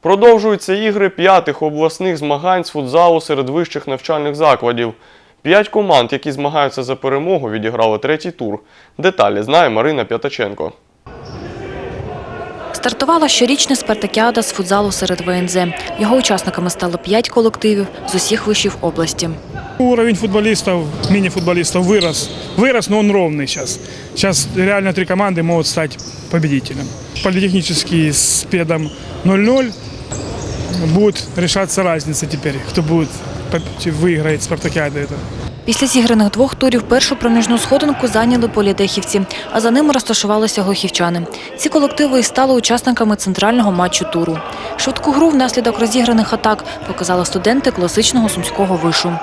Продовжуються ігри п'ятих обласних змагань з футзалу серед вищих навчальних закладів. П'ять команд, які змагаються за перемогу, відіграли третій тур. Деталі знає Марина П'ятаченко. Стартувала щорічна спартакіада з футзалу серед ВНЗ. Його учасниками стало п'ять колективів з усіх вишів області. Уровень футболистов, мини-футболистов вырос. Вырос, но он ровный сейчас. Сейчас реально три команды могут стать победителем. Политехнический с педом 0-0. Будет решаться разница теперь, кто будет выиграет спартакиаду эту. Після зіграних двох турів першу проміжну сходинку зайняли політехівці, а за ними розташувалися глухівчани. Ці колективи і стали учасниками центрального матчу туру. Швидку гру внаслідок розіграних атак показали студенти класичного сумського вишу.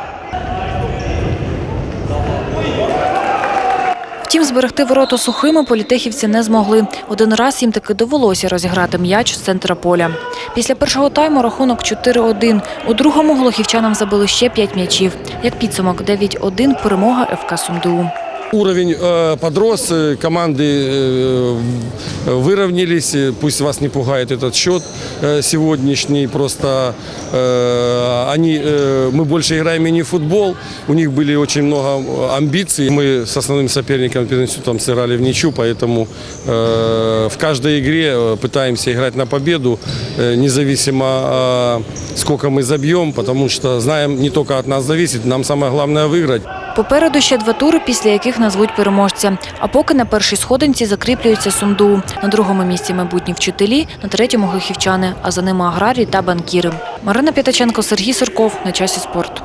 Втім, зберегти ворота сухими політехівці не змогли. Один раз їм таки довелося розіграти м'яч з центра поля. Після першого тайму рахунок 4-1. У другому глухівчанам забили ще 5 м'ячів. Як підсумок 9-1 перемога ФК Сумду. Уровень э, подрос, э, команды э, выровнялись. Пусть вас не пугает этот счет сегодняшний. Просто они, мы больше играем мини-футбол. У них были очень много амбиций. Мы с основным соперником перед институтом сыграли в ничью, поэтому в каждой игре пытаемся играть на победу, независимо сколько мы забьем, потому что знаем, не только от нас зависит, нам самое главное выиграть. Попереду ще два тури, після яких назвуть переможця. А поки на першій сходинці закріплюється сунду. На другому місці майбутні вчителі, на третьому глухівчани, а за ними аграрії та банкіри. Марина П'ятаченко, Сергій Сурков. На часі спорт.